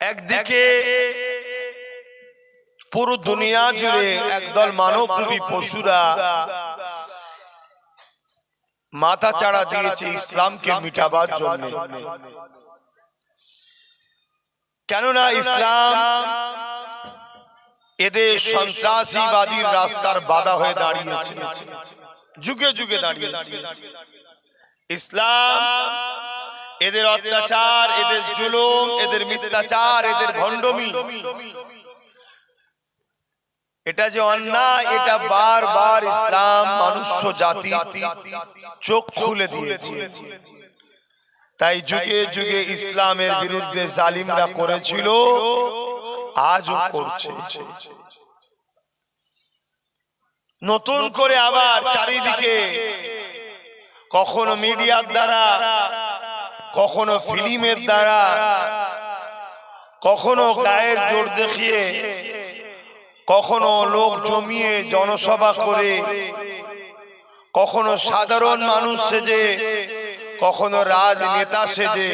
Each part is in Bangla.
একদিকে পুরো দুনিয়া জুড়ে একদল মানবরূপী পশুরা মাথা চাড়া দিয়েছে ইসলামকে মিটাবার জন্য। কেননা ইসলাম এদের সন্ত্রাসীবাদীর রাস্তার বাধা হয়ে দাঁড়িয়েছে। যুগে যুগে দাঁড়িয়েছে। ইসলাম এদের অত্যাচার এদের জুলুম এদের মিথ্যাচার এদের ভণ্ডমি। এটা যে অন্যায় এটা বারবার ইসলাম মানুষ্য জাতি চোখ খুলে দিয়েছে। তাই যুগে যুগে ইসলামের বিরুদ্ধে জালিমরা করেছিল আজও করছে। নতুন করে আবার চারিদিকে। কখনো মিডিয়ার দ্বারা কখনো ফিল্মের দ্বারা কখনো গায়ের জোর দেখিয়ে কখনো লোক জমিয়ে জনসভা করে কখনো সাধারণ মানুষ সেজে কখনো রাজনেতা সেজে।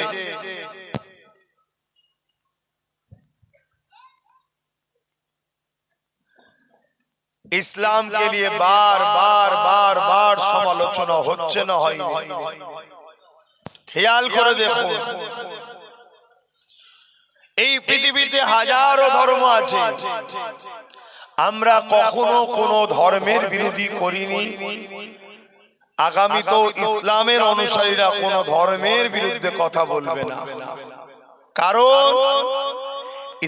ইসলাম কে নিয়ে বার বার বার বার সমালোচনা হচ্ছে না হয় খেয়াল করে দেখো এই পৃথিবীতে হাজারো ধর্ম আছে। আমরা কখনো কোনো ধর্মের বিরোধী করিনি। আগামী তো ইসলামের অনুসারীরা কোনো ধর্মের বিরুদ্ধে কথা বলবে না। কারণ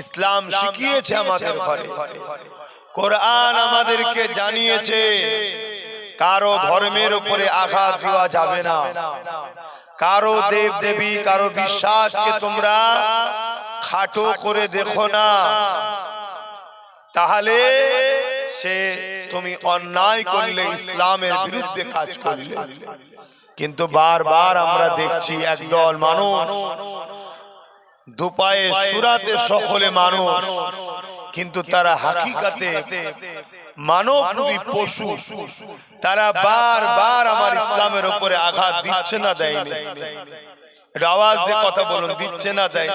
ইসলাম শিখিয়েছে আমাদের ঘরে। কোরআন আমাদেরকে জানিয়েছে কারও ধর্মের উপরে আঘাত দেওয়া যাবে না। কারও দেব দেবী কারও বিশ্বাসকে তোমরা খাটো করে দেখো না। তাহলে সে তুমি অন্যায় করলে ইসলামের বিরুদ্ধে কাজ করলে। কিন্তু বারবার আমরা দেখছি একদল মানুষ। দুপায়ে সুরাতে সকলে মানুষ। কিন্তু তারা হাকিকাতে মানব রূপী পশু তারা বারবার আমার ইসলামের উপরে আঘাত দিচ্ছে না দেয়নি। এটা আওয়াজ দিয়ে কথা বলুন দিচ্ছে না দেয়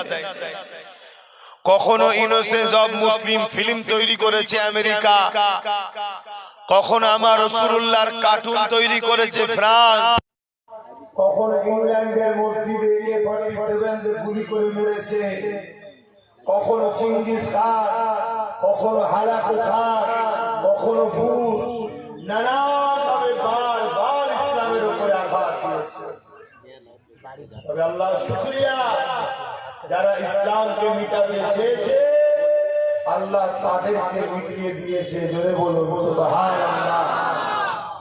কখনো ইনোসেন্স অব মুসলিম ফিল্ম তৈরি করেছে আমেরিকা। কখনো আমার রসুল্লাহর কার্টুন তৈরি করেছে ফ্রান্স। কখনো ইংল্যান্ডের মসজিদে গুলি করে মেরেছে। কখনো চিঙ্গিস খান, কখনো হালাকু খান, কখনো বুশ, নানানভাবে বার বার ইসলামের উপরে আঘাত দিয়েছে তবে আল্লাহ শুক্রিয়া, যারা ইসলামকে মিটাতে চেয়েছে, আল্লাহ তাদেরকে মিটিয়ে দিয়েছে। জোরে বলুন সুবহানাল্লাহ।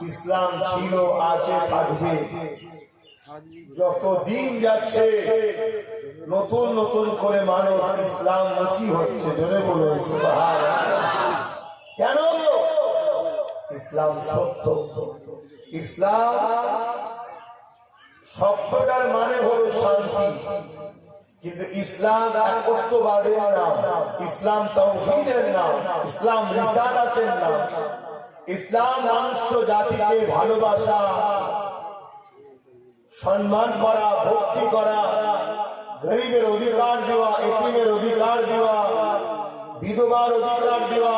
ইসলাম ছিল, আছে, থাকবে। যত দিন যাচ্ছে নতুন নতুন করে মানুষ ইসলাম মুখী হচ্ছে, জোরে বলুন কেন? ইসলাম সত্য। ইসলাম শব্দটার মানে হলো শান্তি। কিন্তু ইসলাম একত্ববাদের নাম। ইসলাম তৌহিদের নাম। ইসলাম রিসালাতের নাম। ইসলাম মনুষ্য জাতিকে ভালোবাসা, সম্মান করা, ভক্তি করা গরিবের অধিকার দেওয়া, এতিমের অধিকার দেওয়া, বিধবার অধিকার দেওয়া,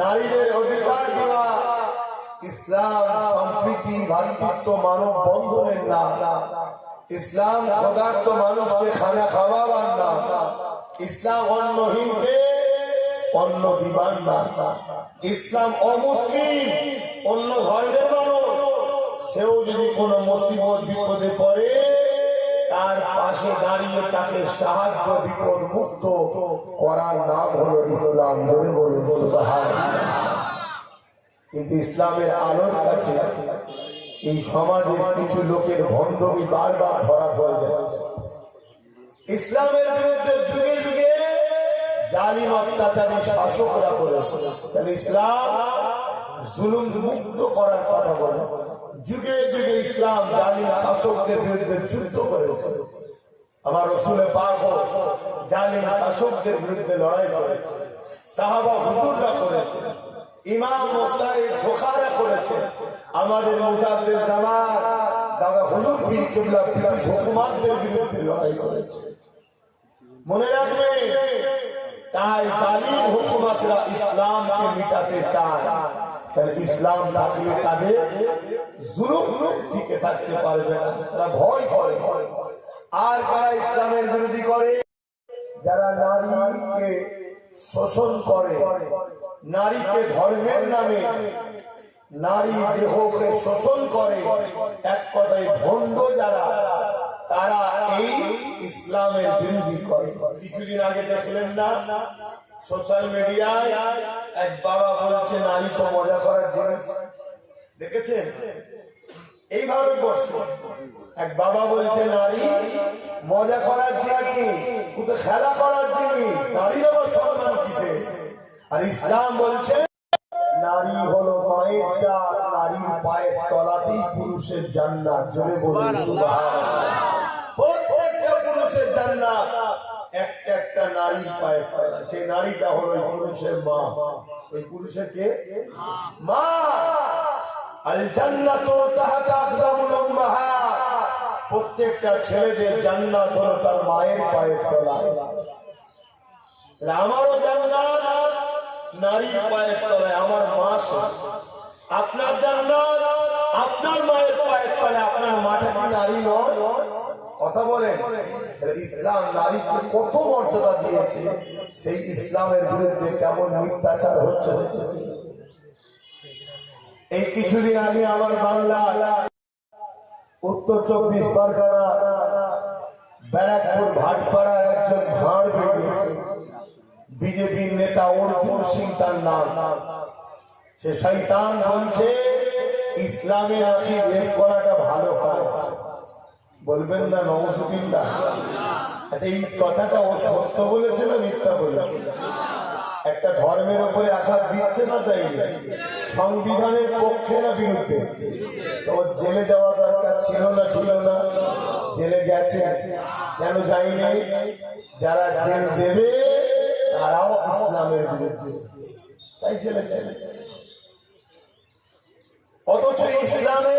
নারীদের অধিকার দেওয়া, ইসলাম সম্প্রীতি, ভাতৃত্ব, মানব বন্ধনের নাম, ইসলাম ক্ষুধার্ত মানুষকে খানা খাওয়াবার নাম, ইসলাম অন্নহীনকে অন্ন দিবার নাম, ইসলাম অমুসলিম, অন্য ধর্মের মানুষ, সেও যদি কোনো মুসিবত, বিপদে পড়ে তার পাশে দাঁড়িয়ে তাকে সাহায্য বিপদ মুক্ত করার নাম হলো ইসলাম। ধরে বলুন কিন্তু ইসলামের আলোর কাছে এই সমাজের কিছু লোকের ভণ্ডমি বারবার ধরা পড়ে যাচ্ছে। ইসলামের বিরুদ্ধে যুগে যুগে জালিম অত্যাচারী শাসকরা করেছে। তাহলে ইসলাম জুলুম মুক্ত করার কথা বলেছে যুগে যুগে ইসলাম জালিম শাসকদের বিরুদ্ধে যুদ্ধ করেছে। আমার রসুলে পাক জালিম শাসকদের বিরুদ্ধে লড়াই করেছে। সাহাবা হুজুররা করেছে। ইমাম মোস্তাহিদ ফোকারা করেছে। আমাদের মুসাদ্দের জামান দাদা হুজুর পীর কিবলা পীর হুকুমাতদের বিরুদ্ধে লড়াই করেছে। মনে রাখবে, তাই জালিম হুকুমাতরা ইসলামকে মিটাতে চায়। কারণ ইসলাম থাকলে তাদের জুলুম টিকে থাকতে পারবে না। তারা ভয় করে। আর কারা ইসলামের বিরোধী করে? যারা নারীকে শোষণ করে, নারীকে ধর্মের নামে নারী দেহকে শোষণ করে, এক কথায় ভণ্ড যারা, তারা এই ইসলামের বিরোধী করে। কিছুদিন আগে দেখলেন না সোশ্যাল মিডিয়ায় এক বাবা বলছে, নারী তো মজা করার জিনিস। দেখেছেন? এই ভারতবর্ষ, এক বাবা বলছে, নারী মজা করার জিনিস খেলা করার জিনিস, নারীর আবার সম্মান কিসে আর ইসলাম বলছে, নারী হলো মায়ের যা নারীর পায়ের তলাতেই পুরুষের জান্নাত। জোরে বলুন। প্রত্যেকটা পুরুষের জান্নাত। একটা একটা নারীর তলা সেই নারীটা হলো পুরুষের মা। ওই পুরুষের কে? মা! প্রত্যেকটা ছেলেদের জান্নাত হলো তার মায়ের পায়ের তলায়। আমারও জান্নাত, নারীর পায়ের তলায়। আমার মা আপনার জান্নাত, আপনার মায়ের পায়ের তলায়। আপনার মাটা কি নারী নয়? কথা বলেন। ইসলাম নারীকে কত মর্যাদা দিয়েছে, সেই ইসলামের বিরুদ্ধে কেমন মিথ্যাচার হচ্ছে? এই কিছুদিন আগে আমার বাংলা, উত্তর চব্বিশ পরগনা, ব্যারাকপুর, ভাটপাড়ার একজন ভাঁড় বেরিয়েছে। বিজেপির নেতা অর্জুন সিং তার নাম। সে শৈতান বলছে, ইসলামে নাকি রেপ করাটা ভালো কাজ। বলবেন না নমসুবিল্লা আচ্ছা এই কথাটা ও সত্য বলেছে না মিথ্যা বলেছে? একটা ধর্মের উপরে আঘাত দিচ্ছে না তাই? সংবিধানের পক্ষে না বিরুদ্ধে? ওর জেলে যাওয়া দরকার ছিল না ছিল না? জেলে গেছে? কেন যায়নি? যারা জেল দেবে, তারাও ইসলামের বিরুদ্ধে। তাই জেলে যাবে অথচ ইসলামে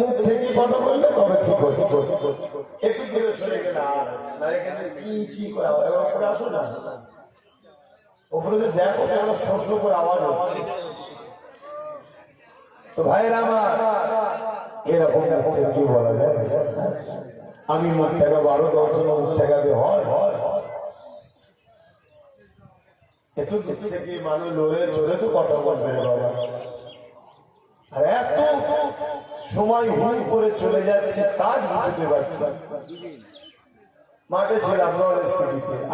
মুখ থেকে কথা বললে তবে ঠিক হচ্ছে একটু দূরে সরে গেলে আর না এখানে কি চি করে আসো না। উপরে যে দেখো কেমন শস্য করে আওয়াজ হচ্ছে। তো ভাইয়ের আমার, এরকম কি বলা যায়? আমি মুখ টাকা বারো দশ জন মুখ টাকা হয়। একটু দূর থেকে মানুষ লড়ে চড়ে তো কথা বলবে বাবা। আর এত সময় হুই করে চলে যাচ্ছে, কাজ বুঝতে পারছি মাঠে ছিলাম নলেজ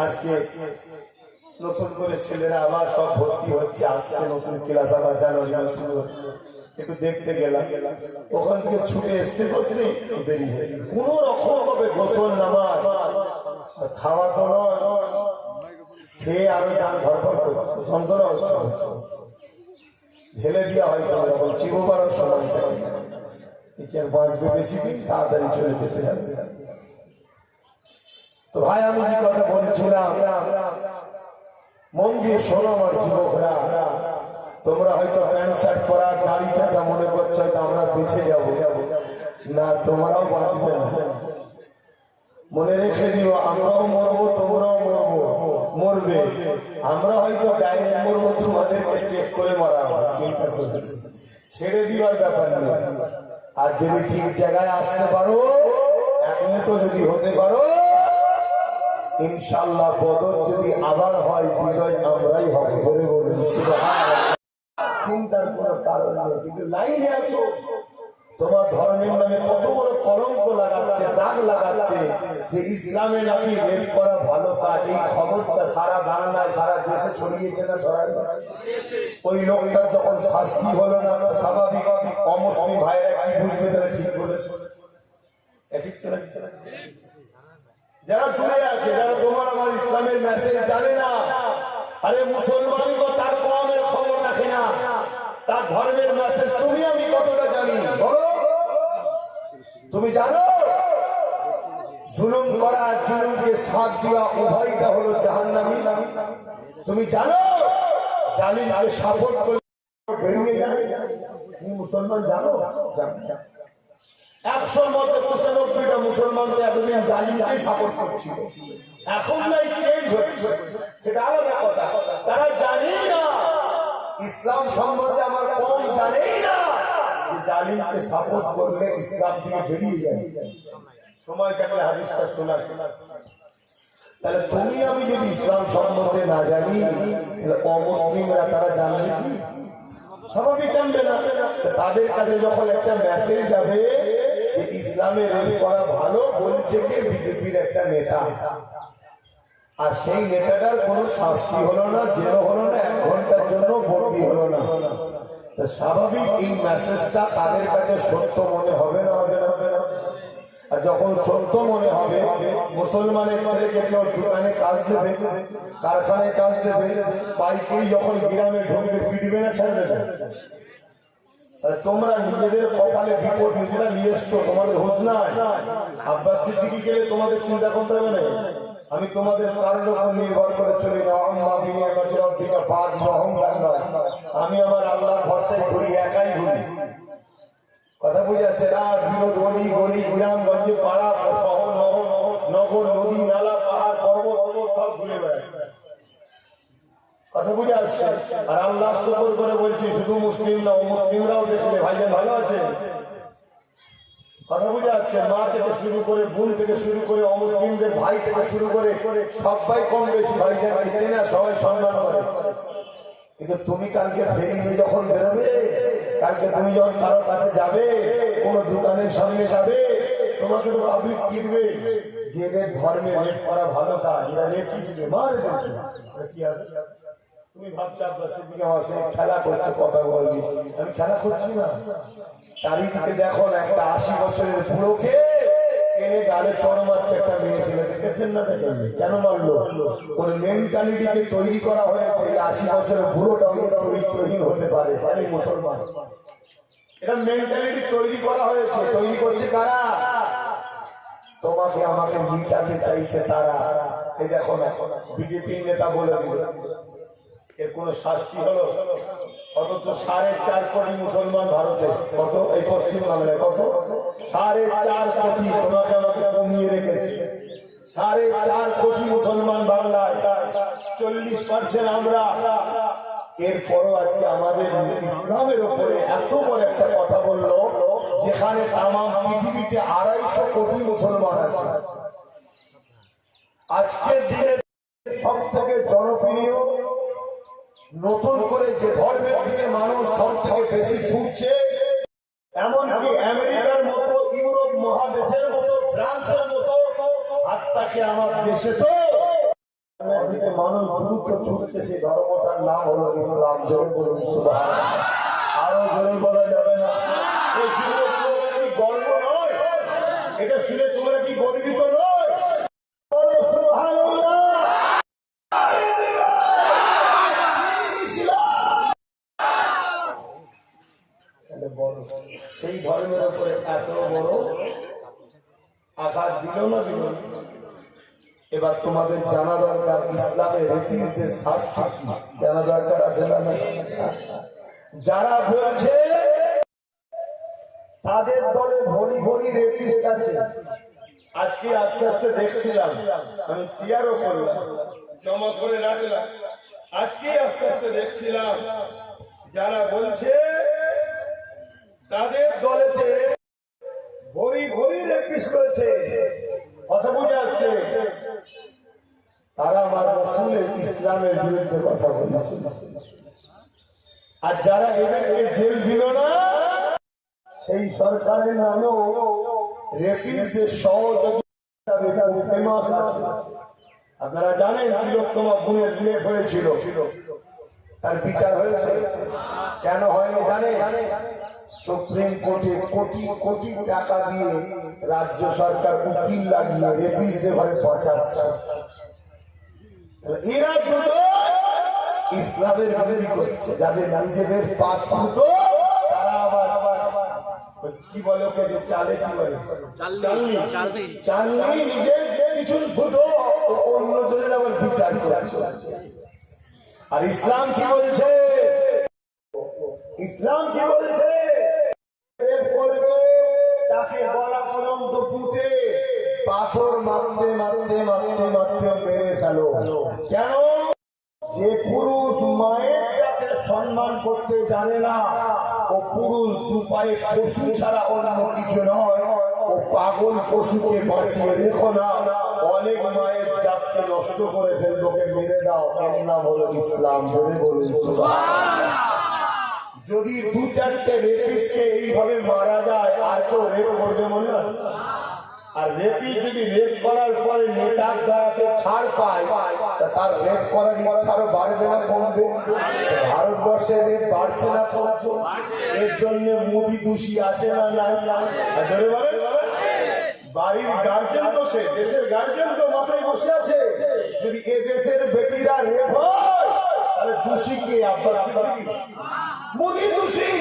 আজকে নতুন করে ছেলেরা আবার সব ভর্তি হচ্ছে, আসছে নতুন ক্লাস, আবার জানুয়ারি মাস শুরু হচ্ছে। একটু দেখতে গেলাম। ওখান থেকে ছুটে আসতে করতে দেরি। কোনো রকম ভাবে গোসল, নামাজ খাওয়া তো নয়। খেয়ে আমি গান ধরপর করছি। যন্ত্রণা হচ্ছে। ঢেলে দেওয়া হয় কোনো রকম চিবোবারও সময় থাকে না একে আর বাঁচবে বেশি দিন, তাড়াতাড়ি চলে যেতে হবে। তো ভাই, আমি যে কথা বলছিলাম, মন দিয়ে শোনো আমার যুবকরা, তোমরা হয়তো প্যান্ট শার্ট পরা দাড়ি চাচা মনে করছ, হয়তো আমরা বেঁচে যাব। না, তোমরাও বাঁচবে না। মনে রেখে দিও, আমরাও মরবো, তোমরাও মরবো। মরবে। আমরা হয়তো গায়ে মরবো, তোমাদেরকে চেক করে মারা হবে, চিন্তা করবে না। ছেড়ে দিবার ব্যাপার নেই। আর যদি ঠিক জায়গায় আসতে পারো, এক মুঠো যদি হতে পারো ইনশাল্লাহ বদর যদি আবার হয়, বিজয় আমরাই হবে, ধরে বলুন। চিন্তার কোনো কারণ নেই। কিন্তু লাইনে আসো। তোমার ধর্মের নামে কত বড় কলঙ্ক লাগাচ্ছে, দাগ লাগাচ্ছে যে ইসলামে নাকি রেপ করা ভালো কাজ এই খবরটা সারা বাংলায়, সারা দেশে ছড়িয়েছে না ছড়াই ওই লোকটার যখন শাস্তি হলো না স্বাভাবিক অমুসলিম ভাইরা কি বুঝবে তারা ঠিক না? যারা দূরে আছে, যারা তোমার আমার ইসলামের মেসেজ জানে না, আরে মুসলমানই তো তার তার ধর্মের মেসেজ তুমি আমি কতটা জানি? বলো। তুমি জানো? জুলুম করা জুলুমকে সাথ দেওয়া উভয়টা হলো জাহান্নামী। তুমি জানো? জালিমকে সাপোর্ট করে বেরিয়ে যাবে। তুমি মুসলমান জানো? জানো। একশোর মধ্যে পঁচানব্বইটা মুসলমান তো এতদিন সাপোর্ট করছিল। এখন নাই চেঞ্জ হচ্ছে। সেটা আলাদা কথা। তারা জানেই না ইসলাম সম্বন্ধে আমার কম জানেই না। জালিমকে সাপোর্ট করলে ইসলাম থেকে বেরিয়ে যায়। সময় থাকলে হাদিসটা শোনা তাহলে তুমি, আমি যদি ইসলাম সম্বন্ধে না জানি, তাহলে অমুসলিমরা তারা জানবে কি? জানবে না। তাদের কাছে যখন একটা মেসেজ যাবে যে ইসলামে রেল করা ভালো বলছে কে? বিজেপির একটা নেতা। আর সেই নেতাটার কোনো শাস্তি হলো না জেল হলো না, এক ঘণ্টার জন্য বন্দি হলো না। স্বাভাবিক এই মেসেজটা তাদের কাছে সত্য মনে হবে না? হবে না আর যখন সত্য মনে হবে, মুসলমানের ছেলেকে কেউ দোকানে কাজ দেবে, কারখানায় কাজ দেবে, পাইকেই যখন গ্রামে ঢুকবে, পিটবে না, ছেড়ে দেবে? তোমরা নিজেদের কপালে বিপদ নিজেরা নিয়ে এসছো, তোমাদের হোস নাই। আব্বাস সিদ্দিকি গেলে তোমাদের চিন্তা করতে হবে না? আমি তোমাদের কারোর উপর নির্ভর করে চলি না। আমি আমার আল্লাহর ভরসায় ঘুরি, একাই ঘুরি। কথা বুঝে যাচ্ছে রাত, বিনোদ গলি গলি গ্রাম গঞ্জে পাড়া, শহর নহর নগর, নদী, নালা, পাহাড়, পর্বত, সব ঘুরে কথা বুঝে আসছে আর আল্লাহ শুকর করে বলছি, শুধু মুসলিম না মুসলিমরাও দেখলে ভাইজান ভালো আছে? কথা বুঝে আসছে মা থেকে শুরু করে বোন থেকে শুরু করে অমুসলিমদের ভাই থেকে শুরু করে সবাই কম বেশি ভাইজানকে চেনে সবাই সম্মান করে। কিন্তু তুমি কালকে ফেরি নিয়ে যখন বেরোবে, কালকে তুমি যখন কারও কাছে যাবে, কোনো দোকানের সামনে যাবে, তোমাকে তো পাবলিক পিটবে যেদের ধর্মে রেপ করা ভালো কাজ, এরা রেপ পিছনে মারে কি হবে তুমি ভাবছ আব্বাস সিদ্দিক আমার সঙ্গে খেলা করছে কথা বলবি আমি খেলা করছি না। চারিদিকে দেখো না একটা আশি বছরের বুড়োকে টেনে গালে চড় মারছে একটা মেয়ে ছিল। দেখেছেন না দেখেন কেন মারলো? ওর মেন্টালিটিকে তৈরি করা হয়েছে এই আশি বছরের বুড়োটা ওই চরিত্রহীন হতে পারে পারে মুসলমান। এটা মেন্টালিটি তৈরি করা হয়েছে। তৈরি করছে কারা? তোমাকে আমাকে মিটাতে চাইছে তারা। এই দেখো না বিজেপির নেতা বলে এর কোন শাস্তি হলো? অথচ সাড়ে চার কোটি মুসলমান ভারতে, কত? এই পশ্চিম বাংলায় কত? সাড়ে চার কোটি আমাকে কমিয়ে রেখেছে। সাড়ে চার কোটি মুসলমান বাংলায় চল্লিশ পার্সেন্ট আমরা। এরপরও আজকে আমাদের ইসলামের উপরে এত বড় একটা কথা বলল, যেখানে তাম পৃথিবীতে আড়াইশো কোটি মুসলমান আছে। আজকের দিনে সব থেকে জনপ্রিয় নতুন করে যে ধর্মের দিকে মানুষ সব থেকে বেশি ছুটছে, এমনকি আমেরিকার মতো, ইউরোপ মহাদেশের মতো, ফ্রান্সের মতো, আত্মাকে আমার দেশে তো দিকে মানুষ দ্রুত ছুটছে, সেই ধর্মটার নাম হলো ইসলাম। জোরে বলুন সুবহান আরও জোরে বলা যাবে না। এই গর্ব নয়? এটা শুনে তোমরা কি গর্বিত নয় বলো সুবহানাল্লাহ তাহলে বলো, সেই ধর্মের উপরে এত বড় আঘাত এবার তোমাদের জানা দরকার ইসলামের রেপিসদের শাস্তি জানা দরকার আছে না যারা বলছে, তাদের দলে ভরি ভরি রেপিস্ট আছে আজকে আস্তে আস্তে দেখছিলাম আমি শেয়ারও করলাম। জমা করে রাখলাম। আজকে আস্তে আস্তে দেখছিলাম, যারা বলছে, তাদের দলেতে ভরি ভরি রেপিস রয়েছে কথা বুঝে আসছে তারা রসুলের ইসলামের বিরুদ্ধে কথা বলেছে আর যারা এদেরকে জেল দিল না, সেই সরকারের আছে। আপনারা জানেন তিলোত্তমা বিয়ে হয়েছিল? তার বিচার হয়েছে। কেন হয়নি জানে? সুপ্রিম কোর্টে কোটি কোটি টাকা দিয়ে রাজ্য সরকার উকিল লাগিয়ে রেপিসদের ঘরে পৌঁছাচ্ছে এরা দুজন ইসলামের বিরোধী করছে। যাদের নিজেদের পাপ পুত তারা আবার কি বলে ওকে যে চালে কি বলে? চালনি চালনি। নিজের পিছন ফুটো অন্য জনের আবার বিচার করছে। আর ইসলাম কি বলছে? ইসলাম কি বলছে? করবে তাকে বলা পর্যন্ত পুঁতে পাথর মারতে কেন? যে পুরুষ মায়ের যাতে সম্মান করতে জানে না, ও পুরুষ দু পায়ে পশু ছাড়া অন্য কিছু নয়, ও পাগল পশুকে বাঁচিয়ে রেখো না। অনেক মায়ের জাতকে নষ্ট করে ফেললোকে মেরে দাও। এর নাম হলো ইসলাম। ধরে বলুন। যদি দু চারটে রেপিসকে এইভাবে মারা যায়, আর কেউ রেপ করবে মনে হয়? আর রেপি যদি রেপ করার পরে নেতার দ্বারাতে ছাড় পায় তার রেপ করার ইচ্ছা আরও বাড়বে না কমবে। ভারতবর্ষে রেপ বাড়ছে না কমছে। এর জন্য মোদি দোষী আছে না নাই? বাড়ির গার্জেন তো সে, দেশের গার্জেন তো মাথায় বসে আছে। যদি এ দেশের বেটিরা রেপ হয় দোষী কে? আব্বাস মোদি দোষী।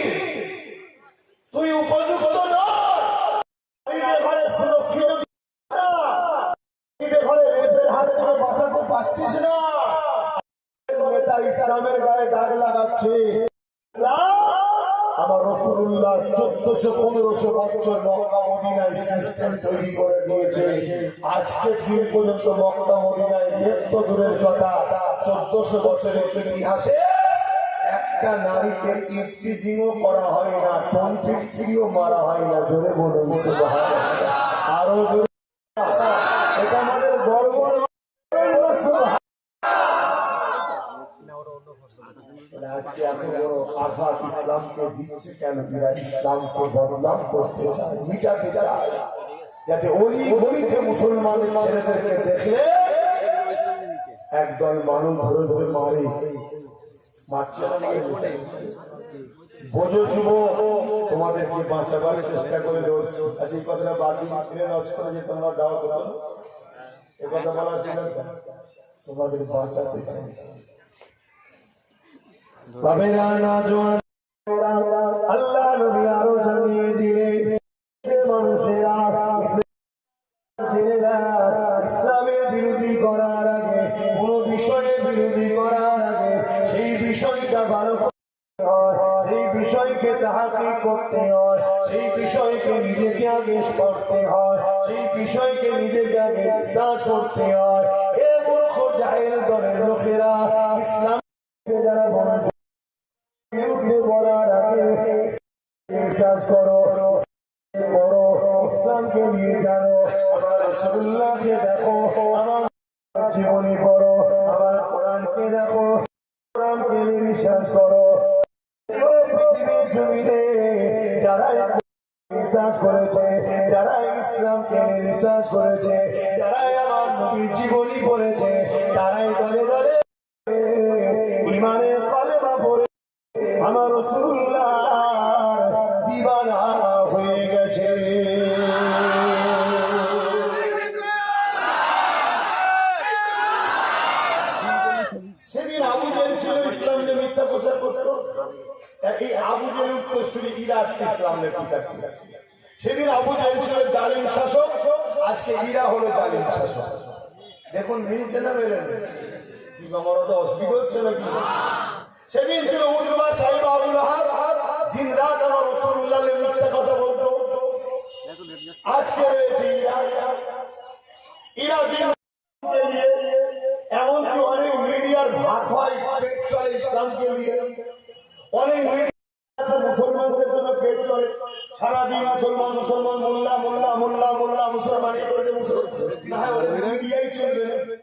তুই উপযুক্ত নয় গরিবের ঘরে সুরক্ষিত না। গরিবের ঘরে রেপের থেকে বাঁচাতে না। নেতা ইসলামের গায়ে দাগ লাগাচ্ছে। আমার রসুল্লাহ চোদ্দশো, পনেরোশো বছর মক্কা, মদিনায় সিস্টেম তৈরি করে দিয়েছে। আজকের দিন পর্যন্ত মক্কা, মদিনায় নেত্য দূরের কথা। চোদ্দশো বছরের ইতিহাসে একটা নারীকে ইফতিজিংও করা হয় না কমপ্লিট খিরিও মারা হয় না। জোরে বলুন আরও জোরে এটা আমাদের গর্ব নয়, সুবহানাল্লাহ। তাহলে আজকে এত বড় আঘাত ইসলামকে দিচ্ছে কেন? ইসলামকে বদনাম করতে চায়, মিটাতে চায়। যাতে অলি গলিতে মুসলমানের ছেলেদেরকে দেখলে একদল মানুষ ধরে ধরে মারে। মারছে। বোঝো যুব, তোমাদেরকে বাঁচাবার চেষ্টা করে লড়ছি। আচ্ছা এই কথাটা দিয়ে ফিরে করে তোমরা দাও করো তোমাদের বাঁচাতে চাই। বাবেরা না জোয়ান আল্লাহ নবী আরও জানিয়ে দিলে মানুষেরা ইসলামের বিরোধী করার আগে কোন বিষয়ে বিরোধী করার আগে সেই বিষয়টা ভালো সেই বিষয়কে তাহাকে করতে হয়? সেই বিষয়কে নিজেকে আগে করতে হয়। সেই বিষয়কে নিজেকে আগে বিশ্বাস করতে হয়। এ মূর্খ জাহেল দলের লোকেরা ইসলাম যারা বঞ্চ বিরুদ্ধে বলার করো করো ইসলামকে নিয়ে দেখো আমার জীবনী পড়ো আমার কোরআনকে দেখো কোরআনকে রিসার্চ করো পৃথিবীর যারা রিসার্চ করেছে যারা ইসলামকে রিসার্চ করেছে যারা আমার নবীর জীবনী পড়েছে তারাই দলে দলে ইমানের পড়ে আমার রসুল্লাহ দিবানা হয়ে গেছে। সেদিন আবু জেল ছিল ইসলাম নিয়ে মিথ্যা প্রচার করতো। এই আবু জেল উত্তরসূরি ইরা আজকে ইসলাম নিয়ে প্রচার করছে সেদিন আবু জেল ছিল জালিম শাসক, আজকে ইরা হলো জালিম শাসক। দেখুন মিলছে না মেলে কি তো অসুবিধা হচ্ছে নাকি? সেদিন ছিল উজমা সাহেব আবুল আহাব। দিন রাত আমার রসুল্লাহ মিথ্যা কথা বলতো। আজকে রয়েছে ইরা ইরা দিন এমনকি অনেক মিডিয়ার ভাত হয় পেট চলে ইসলামকে নিয়ে। অনেক মিডিয়া মুসলমানদের জন্য পেট চলে। সারাদিন মুসলমান মুসলমান, মোল্লা মোল্লা মোল্লা মোল্লা, মুসলমান করে মুসলমান। না মিডিয়াই চলবে